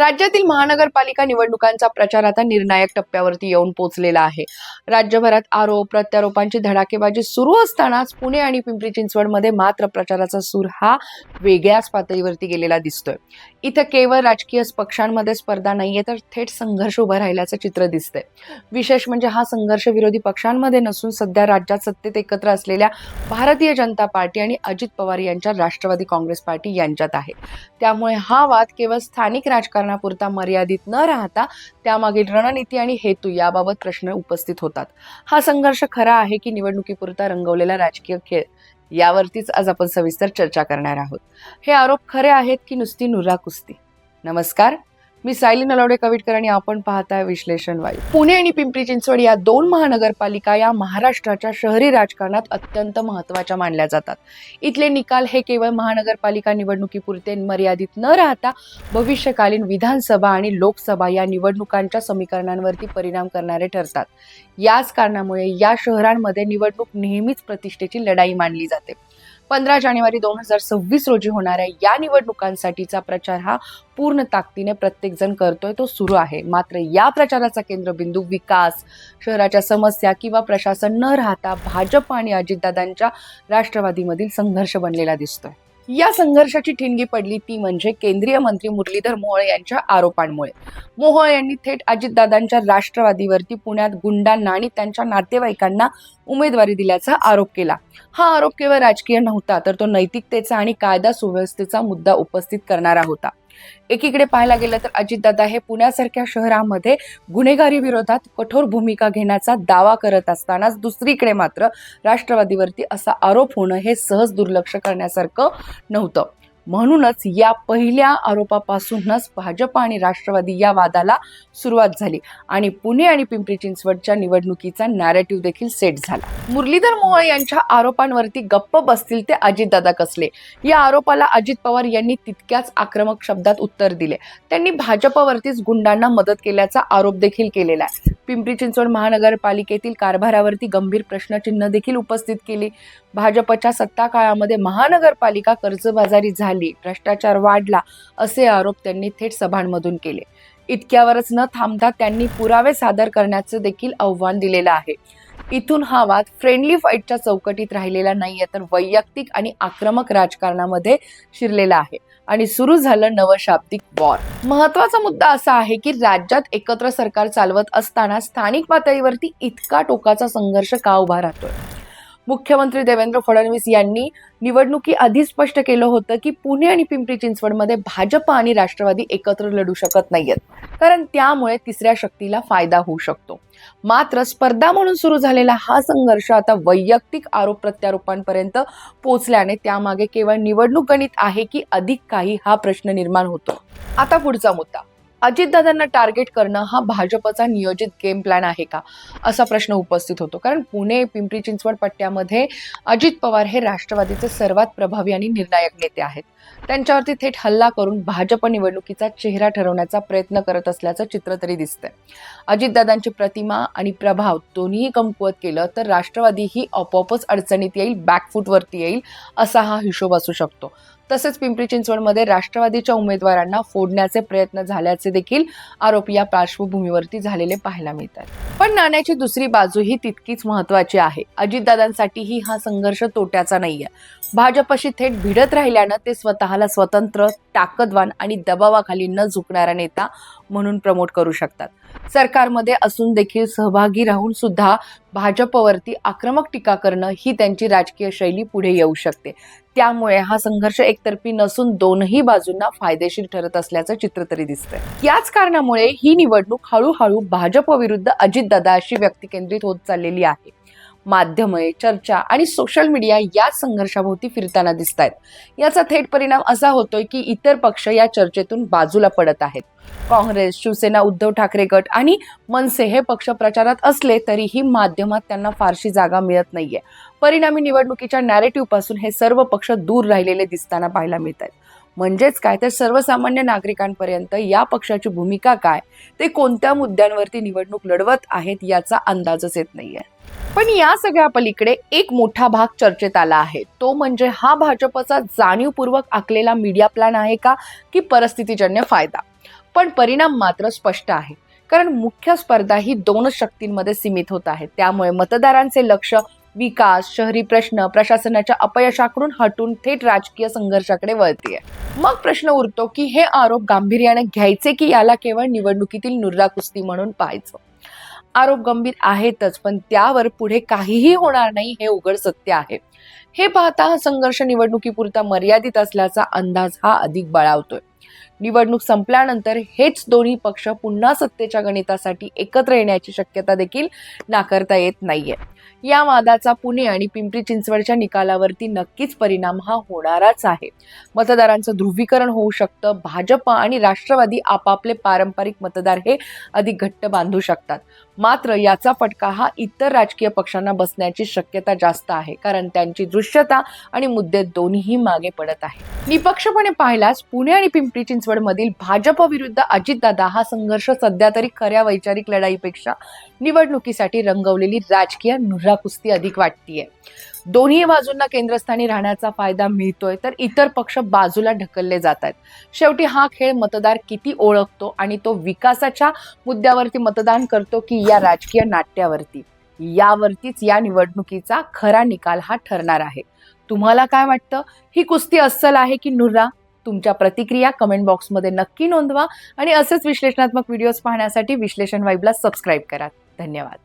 राज्यातील महानगरपालिका निवडणुकांचा प्रचार आता निर्णायक टप्प्यावरती येऊन पोहोचलेला आहे. राज्यभरात आरोप प्रत्यारोपांची धडाकेबाजी सुरू असतानाच पुणे आणि पिंपरी चिंचवडमध्ये मात्र प्रचाराचा सूर हा वेगळ्याच पातळीवरती गेलेला दिसतोय. इथं केवळ राजकीय पक्षांमध्ये स्पर्धा नाहीये तर थेट संघर्ष उभा राहिल्याचं चित्र दिसतंय. विशेष म्हणजे हा संघर्ष विरोधी पक्षांमध्ये नसून सध्या राज्यात सत्तेत एकत्र असलेल्या भारतीय जनता पार्टी आणि अजित पवार यांच्या राष्ट्रवादी काँग्रेस पार्टी यांच्यात आहे. त्यामुळे हा वाद केवळ स्थानिक राजकारण राजकारणापुरता मर्यादित न राहता त्यामागील रणनीती आणि हेतू याबाबत प्रश्न उपस्थित होतात. हा संघर्ष खरा आहे की निवडणुकीपुरता रंगवलेला राजकीय खेळ? यावरतीच आज आपण सविस्तर चर्चा करणार आहोत. हे आरोप खरे आहेत की नुसती नुरा कुस्ती नमस्कार. मी सायली नलावडे कविटकर आणि आपण पाहताय विश्लेषण वायू पुणे आणि पिंपरी चिंचवड या दोन महानगरपालिका या महाराष्ट्राच्या शहरी राजकारणात अत्यंत महत्त्वाच्या मानल्या जातात. इथले निकाल हे केवळ महानगरपालिका निवडणुकीपुरते मर्यादित न राहता भविष्यकालीन विधानसभा आणि लोकसभा या निवडणुकांच्या समीकरणांवरती परिणाम करणारे ठरतात. याच कारणामुळे या शहरांमध्ये निवडणूक नेहमीच प्रतिष्ठेची लढाई मानली जाते. पंधरा जानेवारी दोन हजार सव्वीस रोजी होणाऱ्या या निवडणुकांसाठीचा प्रचार हा पूर्ण ताकदीने प्रत्येकजण करतोय तो सुरू आहे. मात्र या प्रचाराचा केंद्रबिंदू विकास शहराच्या समस्या किंवा प्रशासन न राहता भाजप आणि अजितदादांच्या राष्ट्रवादीमधील संघर्ष बनलेला दिसतोय. या संघर्षाची ठिणगी पडली ती म्हणजे केंद्रीय मंत्री मुरलीधर मोहोळ यांच्या आरोपांमुळे. मोहोळ यांनी थेट अजितदादांच्या राष्ट्रवादीवरती पुण्यात गुंडांना आणि त्यांच्या नातेवाईकांना उमेदवारी दिल्याचा आरोप केला. हा आरोप केवळ राजकीय नव्हता तर तो नैतिकतेचा आणि कायदा सुव्यवस्थेचा मुद्दा उपस्थित करणारा होता. एकीकडे पाहायला गेलं तर अजितदादा हे पुण्यासारख्या शहरामध्ये गुन्हेगारी विरोधात कठोर भूमिका घेण्याचा दावा करत असतानाच दुसरीकडे मात्र राष्ट्रवादीवरती असा आरोप होणं हे सहज दुर्लक्ष करण्यासारखं नव्हतं. म्हणूनच या पहिल्या आरोपापासूनच भाजप आणि राष्ट्रवादी या वादाला सुरुवात झाली आणि पुणे आणि पिंपरी चिंचवडच्या निवडणुकीचा नॅरेटिव्ह देखील सेट झाला. मुरलीधर मोहोळ यांच्या आरोपांवरती गप्प बसतील ते अजितदादा कसले? या आरोपाला अजित पवार यांनी तितक्याच आक्रमक शब्दात उत्तर दिले. त्यांनी भाजपवरतीच गुंडांना मदत केल्याचा आरोप देखील केलेला आहे. पिंपरी चिंचवड महानगरपालिकेतील कारभारावरती गंभीर प्रश्नचिन्ह देखील उपस्थित केली. भाजपच्या सत्ता काळामध्ये महानगरपालिका कर्जबाजारी झाली. भ्रष्टाचार वाढला असे आरोप त्यांनी थेट सभांमधून केले. इतक्यावरच न थांबता त्यांनी पुरावे सादर करण्याचं देखील आव्हान दिलेलं आहे. इथून हा वाद फ्रेंडली फाईटच्या चौकटीत राहिलेला नाहीये तर वैयक्तिक आणि आक्रमक राजकारणामध्ये शिरलेला आहे. आणि सुरू झालं नवशाब्दिक वॉर महत्त्वाचा मुद्दा असा आहे की राज्यात एकत्र सरकार चालवत असताना स्थानिक पातळीवरती इतका टोकाचा संघर्ष का उभा राहतोय? मुख्यमंत्री देवेंद्र फडणवीस यांनी निवडणुकी आधी स्पष्ट केलं होतं की पुणे आणि पिंपरी चिंचवडमध्ये भाजप आणि राष्ट्रवादी एकत्र लढू शकत नाहीयेत. कारण त्यामुळे तिसऱ्या शक्तीला फायदा होऊ शकतो. मात्र स्पर्धा म्हणून सुरू झालेला हा संघर्ष आता वैयक्तिक आरोप प्रत्यारोपांपर्यंत पोचल्याने त्यामागे केवळ निवडणूक गणित आहे की अधिक काही हा प्रश्न निर्माण होतो. आता पुढचा मुद्दा. अजितदादांना टार्गेट करणं हा भाजपचा नियोजित गेम प्लॅन आहे का? असा प्रश्न उपस्थित होतो. कारण पुणे पिंपरी चिंचवड पट्ट्यामध्ये अजित पवार हे राष्ट्रवादीचे सर्वात प्रभावी आणि निर्णायक नेते आहेत. त्यांच्यावरती थेट हल्ला करून भाजप निवडणुकीचा चेहरा ठरवण्याचा प्रयत्न करत असल्याचं चित्र तरी दिसतंय. अजितदादांची प्रतिमा आणि प्रभाव दोन्हीही कमकुवत केलं तर राष्ट्रवादी ही आपोआपच अडचणीत येईल बॅकफूटवरती येईल असा हा हिशोब असू शकतो. तसेच पिंपरी चिंचवडमध्ये राष्ट्रवादीच्या उमेदवारांना फोडण्याचे प्रयत्न झाल्याचे देखील आरोप या पार्श्वभूमीवरती झालेले पाहायला मिळतात पण नाण्याची दुसरी बाजू ही तितकीच महत्वाची आहे. अजितदादांसाठीही हा संघर्ष तोट्याचा नाहीये. भाजपशी थेट भिडत राहिल्यानं ते स्वतःला स्वतंत्र ताकदवान आणि दबावाखाली न झुकणारा नेता म्हणून प्रमोट करू शकतात. सरकारमध्ये असून देखील सहभागी राहून सुद्धा भाजपवरती आक्रमक टीका करणं ही त्यांची राजकीय शैली पुढे येऊ शकते. त्यामुळे हा संघर्ष एकतर्फी नसून दोनही बाजूंना फायदेशीर ठरत असल्याचं चित्र तरी दिसतंय. याच कारणामुळे ही निवडणूक हळूहळू भाजप विरुद्ध अजितदादा अशी व्यक्तिकेंद्रित होत चाललेली आहे. माध्यमे चर्चा आणि सोशल मीडिया या संघर्षाभोवती फिरताना दिसत आहेत याचा थेट परिणाम असा होतोय की इतर पक्ष या चर्चेतून बाजूला पडत आहेत. काँग्रेस शिवसेना उद्धव ठाकरे गट आणि मनसे हे पक्ष प्रचारात असले तरीही माध्यमात त्यांना फारशी जागा मिळत नाहीये. परिणामी निवडणुकीच्या नॅरेटिव्हपासून हे सर्व पक्ष दूर राहिलेले दिसताना पाहायला मिळत आहेत म्हणजेच काय? तर सर्वसामान्य नागरिकांपर्यंत या पक्षाची भूमिका काय? ते कोणत्या मुद्द्यांवरती निवडणूक लढवत आहेत याचा अंदाजच येत नाहीये. पण या सगळ्या पलीकडे एक मोठा भाग चर्चेत आला आहे. तो म्हणजे हा भाजपचा जाणीवपूर्वक आखलेला मीडिया प्लॅन आहे का? की परिस्थितीजन्य फायदा? पण परिणाम मात्र स्पष्ट आहे. कारण मुख्य स्पर्धा ही दोनच शक्तींमध्ये सीमित होत आहे त्यामुळे मतदारांचे लक्ष विकास शहरी प्रश्न प्रशासनाच्या अपयशाकडून हटून थेट राजकीय संघर्षाकडे वळतीये. मग प्रश्न उरतो की हे आरोप गांभीर्याने घ्यायचे की याला केवळ निवडणुकीतील नुर्रा कुस्ती म्हणून पाहायचं? आरोप गंभीर आहेतच पण त्यावर पुढे काहीही होणार नाही हे उघड सत्य आहे. हे पाहता हा संघर्ष निवडणुकीपुरता मर्यादित असल्याचा अंदाज हा अधिक बळावतोय. निवडणूक संपल्यानंतर हेच दोन्ही पक्ष पुन्हा सत्तेच्या गणितासाठी एकत्र येण्याची शक्यता देखील नाकारता येत नाहीये. या वादाचा पुणे आणि पिंपरी चिंचवडच्या निकालावरती नक्कीच परिणाम हा होणाराच आहे. मतदारांचं ध्रुवीकरण होऊ शकतं भाजपा आणि राष्ट्रवादी आपापले पारंपरिक मतदार हे अधिक घट्ट बांधू शकतात. मात्र याचा फटका हा इतर राजकीय पक्षांना बसण्याची शक्यता जास्त आहे कारण त्यांची दृश्यता आणि मुद्दे दोन्हीही मागे पडत आहे निपक्षपणे पाहिल्यास पुणे आणि पिंपरी चिंचवड मधील भाजप विरुद्ध अजितदादा हा संघर्ष सध्या तरी खऱ्या वैचारिक लढाईपेक्षा निवडणुकीसाठी रंगवलेली राजकीय नुर्रा कुस्ती अधिक वाटतीये. दोन्ही बाजूंना केंद्रस्थानी राहण्याचा फायदा मिळतोय तर इतर पक्ष बाजूला ढकलले जात आहेत शेवटी हा खेळ मतदार किती ओळखतो आणि तो विकासाच्या मुद्द्यावरती मतदान करतो की या राजकीय नाट्यावरती? यावरतीच या निवडणुकीचा खरा निकाल हा ठरणार आहे. तुम्हाला काय वाटतं? ही कुस्ती अस्सल आहे की नुर्रा तुमच्या प्रतिक्रिया कमेंट बॉक्समध्ये नक्की नोंदवा आणि असेच विश्लेषणात्मक व्हिडिओज पाहण्यासाठी विश्लेषण वाईबला सबस्क्राईब करा. धन्यवाद.